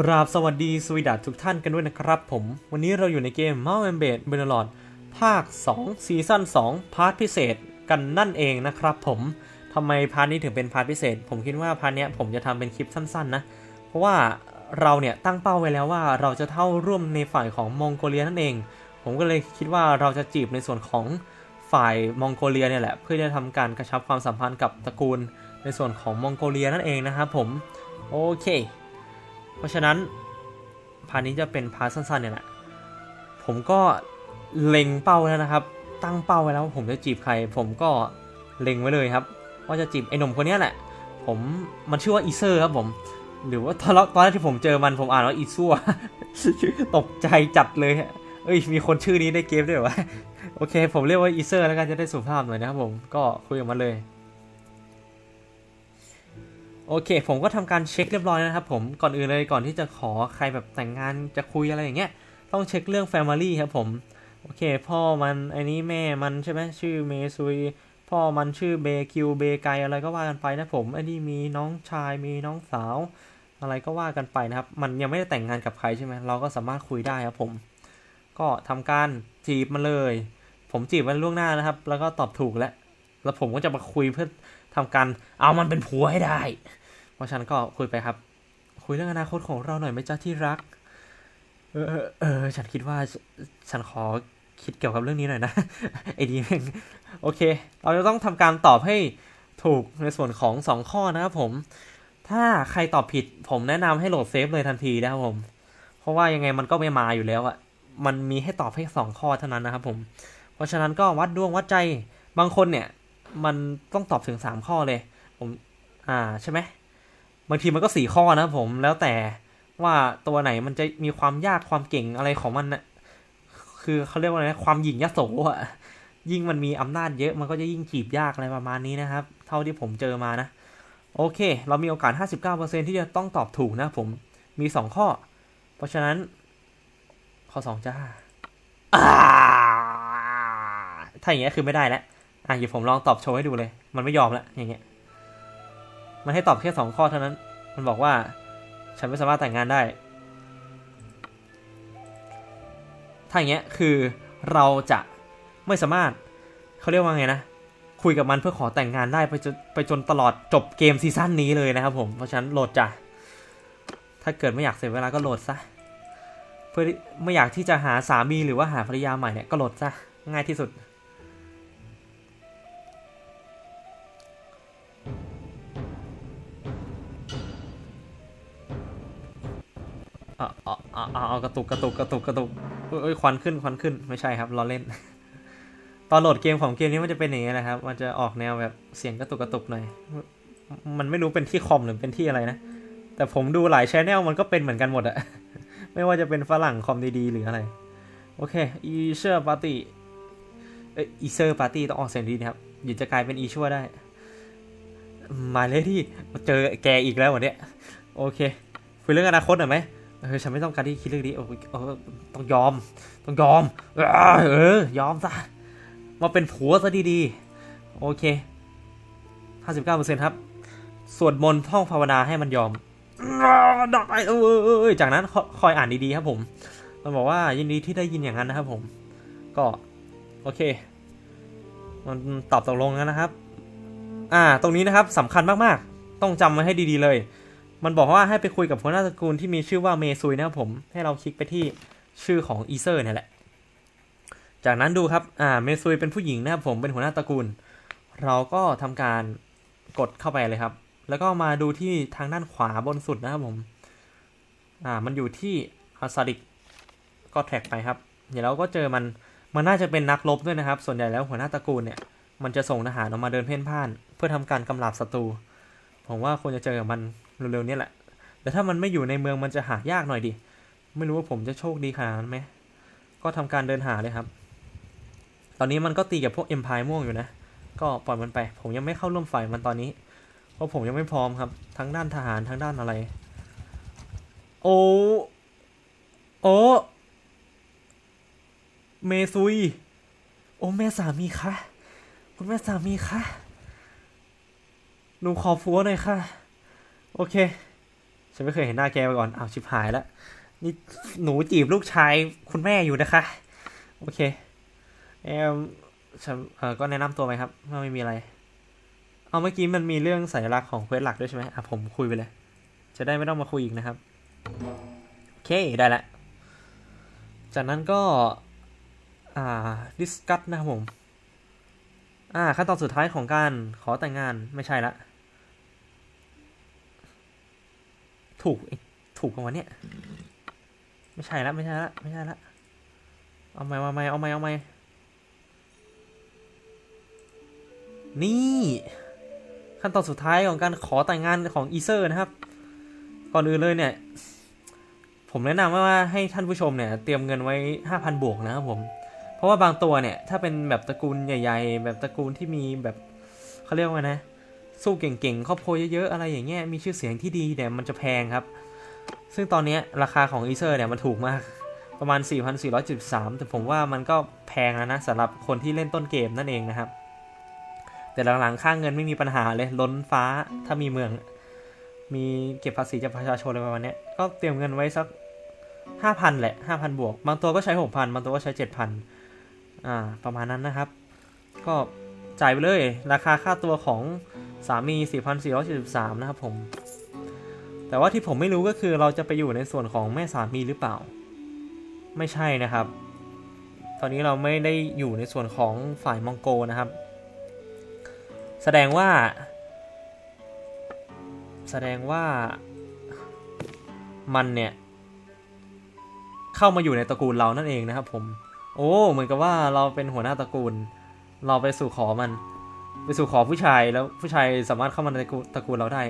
กราบสวัสดีสวีดัสทุกท่านกันด้วยนะครับผม วันนี้เราอยู่ในเกม m o u n t a i n b a s e b e n l o d ภาค 2 ซีซั่น 2 พาร์ทพิเศษกันนั่นเองนะครับผมทำไมพาร์ทนี้ถึงเป็นพาร์ทพิเศษ ผมคิดว่าพาร์ทเนี้ยผมจะทำเป็นคลิปสั้นๆนะ เพราะว่าเราเนี่ยตั้งเป้าไว้แล้วว่าเราจะเข้าร่วมในฝ่ายของมองโกเลียนั่นเอง ผมก็เลยคิดว่าเราจะจีบในส่วนของฝ่ายมองโกเลียเนี่ยแหละ เพื่อจะทำการกระชับความสัมพันธ์กับตระกูล ในส่วนของมองโกเลียนั่นเองนะครับผม โอเค เพราะฉะนั้นพาร์ทนี้จะเป็นพาร์ทสั้นๆเนี่ยแหละ ผมก็เล็งเป้าแล้วนะครับ ตั้งเป้าไว้แล้วว่าผมจะจีบใคร ผมก็เล็งไว้เลยครับ ว่าจะจีบไอ้หนุ่มคนนี้แหละ ผมมันชื่อว่าอีเซอร์ครับผม หรือว่าตอนแรกตอนแรกที่ผมเจอมันผมอ่านว่าอีซัวตกใจจัดเลยฮะเอ้ยมีคนชื่อนี้ในเกมด้วยเหรวะโอเค ผมเรียกว่าอีเซอร์แล้วกันจะได้สุภาพหน่อยนะครับผมก็คุยกับมันเลย โอเค ผมก็ทำการเช็คเรียบร้อยนะครับผมก่อนอื่นเลยก่อนที่จะขอใครแบบแต่งงานจะคุยอะไรอย่างเงี้ยต้องเช็คเรื่อง Family ครับผม โอเค พ่อมันไอ้นี้แม่มันใช่ไหมชื่อเมซุยพ่อมันชื่อเบคิวเบไกอะไรก็ว่ากันไปนะผมไอ้นี่มีน้องชายมีน้องสาว อะไรก็ว่ากันไปนะครับ มันยังไม่ได้แต่งงานกับใครใช่ไหมเราก็สามารถคุยได้ครับผม ก็ทำการจีบมันเลย ผมจีบมันล่วงหน้านะครับ แล้วก็ตอบถูกแล้วแล้วผมก็จะมาคุยเพื่อทำการเอามันเป็นผัวให้ได้ เพราะฉันก็คุยไปครับ คุยเรื่องอนาคตของเราหน่อยไหมจ๊ะที่รัก เออเออฉันคิดว่าฉันขอคิดเกี่ยวกับเรื่องนี้หน่อยนะไอดีแม่งโอเค เราจะต้องทำการตอบให้ถูกในส่วนของสองข้อนะครับผม ถ้าใครตอบผิด ผมแนะนำให้โหลดเซฟเลยทันทีนะครับผม เพราะว่ายังไงมันก็ไม่มาอยู่แล้วอะมันมีให้ตอบให้สองข้อเท่านั้นนะครับผม เพราะฉะนั้นก็วัดดวงวัดใจบางคนเนี่ย มันต้องตอบถึงสามข้อเลย ผม อ่าใช่ไหม บางทีมันก็สี่ข้อนะผมแล้วแต่ว่าตัวไหนมันจะมีความยากความเก่งอะไรของมันนะคือเขาเรียกว่าอะไรนะความหยิ่งยโสอะยิ่งมันมีอำนาจเยอะมันก็จะยิ่งจีบยากอะไรประมาณนี้นะครับ เท่าที่ผมเจอมานะ โอเค เรามีโอกาส 59%ที่จะต้องตอบถูกนะผมมี 2 ข้อ เพราะฉะนั้น ข้อ 2 จ้าถ้าอย่างเงี้ยคือไม่ได้แล้วอะเดี๋ยวผมลองตอบโชว์ให้ดูเลย มันไม่ยอมล้วอย่างเงี้ย มันให้ตอบแค่สองข้อเท่านั้น มันบอกว่า ฉันไม่สามารถแต่งงานได้ ถ้าอย่างเงี้ยคือเราจะไม่สามารถเขาเรียกว่าไงนะ คุยกับมันเพื่อขอแต่งงานได้ไปจนไปจนตลอดจบเกมซีซั่นนี้เลยนะครับผมเพราะฉะนั้นโหลดจ้ะถ้าเกิดไม่อยากเสียเวลาก็โหลดซะเพื่อไม่อยากที่จะหาสามีหรือว่าหาภรรยาใหม่เนี่ยก็โหลดซะง่ายที่สุด เอาเอาเอาเอเอากระตุกกระตุกกระตุกกระตุกเอ้ยควันขึ้นควันขึ้นไม่ใช่ครับล้อเล่น ตอนโหลดเกมของเกมนี้มันจะเป็นอย่างนี้นะครับ มันจะออกแนวแบบเสียงกระตุกกระตุกหน่อยมันไม่รู้เป็นที่คอมหรือเป็นที่อะไรนะ แต่ผมดูหลายชแนลมันก็เป็นเหมือนกันหมดอะไม่ว่าจะเป็นฝรั่งคอมดีๆหรืออะไร โอเคอีเชอร์ปาร์ตี้เอ้ยอีเซอร์ปาร์ตี้ต้องออกเสียงดีนะครับเดี๋ยวจะกลายเป็นอีชั่วได้มาเลยที่เจอแกอีกแล้ววันเนี้ยโอเคคุยเรื่องอนาคตหน่อยไหม เออฉันไม่ต้องการที่คิดเรื่องนี้โอ้ยเออต้องยอม ต้องยอม เออยอมซะ มาเป็นผัวซะดีๆ โอเค59%ครับ สวดมนต์ท่องภาวนาให้มันยอมได้เออเออเออจากนั้นคคอยอ่านดีๆครับผม มันบอกว่ายินดีที่ได้ยินอย่างนั้นนะครับผม ก็ โอเค มันตอบตกลงแล้วนะครับ อ่า ตรงนี้นะครับสำคัญมากๆ ต้องจำไว้ให้ดีๆเลย มันบอกว่าให้ไปคุยกับหัวหน้าตระกูลที่มีชื่อว่าเมซุยนะครับผม ให้เราคลิกไปที่ชื่อของอีเซอร์นี่แหละ จากนั้นดูครับ อ่า เมซุยเป็นผู้หญิงนะครับผม เป็นหัวหน้าตระกูล เราก็ทำการกดเข้าไปเลยครับ แล้วก็มาดูที่ทางด้านขวาบนสุดนะครับผม อ่า มันอยู่ที่อาซาดิก ก็แท็กไปครับ เดี๋ยวเราก็เจอมัน มันน่าจะเป็นนักรบด้วยนะครับ ส่วนใหญ่แล้วหัวหน้าตระกูลเนี่ย มันจะส่งทหารออกมาเดินเพ่นพ่าน เพื่อทำการกำราบศัตรู ผมว่าควรจะเจอกับมัน เร็วๆนี้แหละ แต่ถ้ามันไม่อยู่ในเมืองมันจะหายากหน่อยดิ ไม่รู้ว่าผมจะโชคดีขนาดนั้นไหม ก็ทำการเดินหาเลยครับ ตอนนี้มันก็ตีกับพวกเอ็มพายม่วงอยู่นะ ก็ปล่อยมันไป ผมยังไม่เข้าร่วมฝ่ายมันตอนนี้ เพราะผมยังไม่พร้อมครับ ทั้งด้านทหารทั้งด้านอะไร โอ้ โอ้ เมซุย โอ้แม่สามีคะ คุณแม่สามีคะหนูขอฟัวหน่อยค่ะ โอเค ฉันไม่เคยเห็นหน้าแกมาก่อนอ้าวชิบหายแล้วนี่หนูจีบลูกชายคุณแม่อยู่นะคะ โอเคเอมฉันเออก็แนะนำตัวไหมครับว่าไม่มีอะไร เอาเมื่อกี้มันมีเรื่องสัญลักษณ์ของเควสหลักด้วยใช่ไหมอะผมคุยไปเลย จะได้ไม่ต้องมาคุยอีกนะครับ โอเค ได้ละ จากนั้นก็ อ่าดิสคัตนะครับผม อ่าขั้นตอนสุดท้ายของการขอแต่งงานไม่ใช่ละ ถูกถูกกว่าวันเนี้ยไม่ใช่ละไม่ใช่ละไม่ใช่ละเอาไหมเอาไหมเอาไหมเอาไหมนี่ ขั้นตอนสุดท้ายของการขอแต่งงานของอีเซอร์นะครับ ก่อนอื่นเลยเนี่ย ผมแนะนำว่าให้ท่านผู้ชมเนี่ยเตรียมเงินไว้ 5,000 บวกนะครับผม เพราะว่าบางตัวเนี่ย ถ้าเป็นแบบตระกูลใหญ่ ๆ แบบตระกูลที่มีแบบเขาเรียกว่านะ สู้เก่งๆครอบครัวเยอะๆอะไรอย่างเงี้ยมีชื่อเสียงที่ดีเนี่ยมันจะแพงครับ ซึ่งตอนนี้ราคาของอีเซอร์เนี่ยมันถูกมากประมาณ 4,473 แต่ผมว่ามันก็แพงแล้วนะสำหรับคนที่เล่นต้นเกมนั่นเองนะครับ แต่หลังๆ ค่าเงินไม่มีปัญหาเลยล้นฟ้าถ้ามีเมือง มีเก็บภาษีจากประชาชนอะไรประมาณนี้ก็เตรียมเงินไว้สัก 5,000 แหละ 5,000 บวก บางตัวก็ใช้ 6,000 บางตัวก็ใช้ 7,000 อ่า ประมาณนั้นนะครับ ก็จ่ายไปเลย ราคาค่าตัวของ สามี 4,473 นะครับผม แต่ว่าที่ผมไม่รู้ก็คือเราจะไปอยู่ในส่วนของแม่สามีหรือเปล่า ไม่ใช่นะครับ ตอนนี้เราไม่ได้อยู่ในส่วนของฝ่ายมองโกนะครับ แสดงว่า แสดงว่ามันเนี่ย เข้ามาอยู่ในตระกูลเรานั่นเองนะครับผม โอ้ เหมือนกับว่าเราเป็นหัวหน้าตระกูล เราไปสู่ขอมัน ไปสู่ขอผู้ชายแล้วผู้ชายสามารถเข้ามาในตระกูลเราได้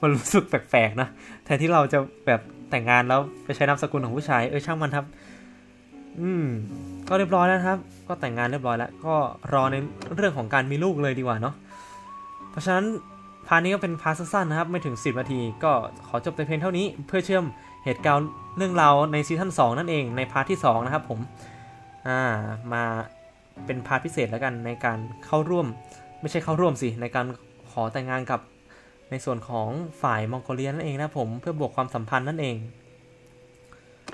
มันรู้สึกแปลกๆนะแทนที่เราจะแบบแต่งงานแล้วไปใช้นามสกุลของผู้ชาย เออช่างมันครับ อืม ก็เรียบร้อยแล้วครับ ก็แต่งงานเรียบร้อยแล้ว ก็รอในเรื่องของการมีลูกเลยดีกว่าเนาะ เพราะฉะนั้นพาร์ทนี้ก็เป็นพาร์ทสั้นๆนะครับ ไม่ถึง 10 นาที ก็ขอจบแต่เพียงเท่านี้เพื่อเชื่อมเหตุการณ์เรื่องราวในซีซั่น2นั่นเองในพาร์ทที่ 2 นะครับผม อ่า มาเป็นพาร์ทพิเศษแล้วกันในการเข้าร่วม ไม่ใช่เข้าร่วมสิในการขอแต่งงานกับในส่วนของฝ่ายมองโกเลียนั่นเองนะผมเพื่อบวกความสัมพันธ์นั่นเอง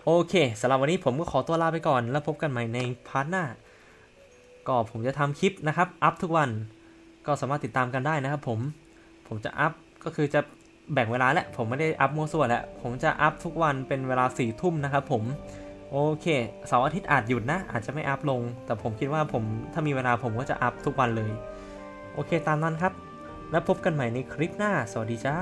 โอเคสำหรับวันนี้ผมก็ขอตัวลาไปก่อน แล้วพบกันใหม่ในพาร์ทหน้า ก็ผมจะทำคลิปนะครับ อัพทุกวันก็สามารถติดตามกันได้นะครับผมผมจะอัพก็คือจะแบ่งเวลาแหละผมไม่ได้อัพมั่วส่วนแหละผมจะอัพทุกวันเป็นเวลาสี่ทุ่มนะครับผมโอเคเสาร์อาทิตย์อาจหยุดนะ อาจจะไม่อัพลง แต่ผมคิดว่าผมถ้ามีเวลาผมก็จะอัพทุกวันเลย โอเคตามนั้นครับ แล้วพบกันใหม่ในคลิปหน้า สวัสดีจ้า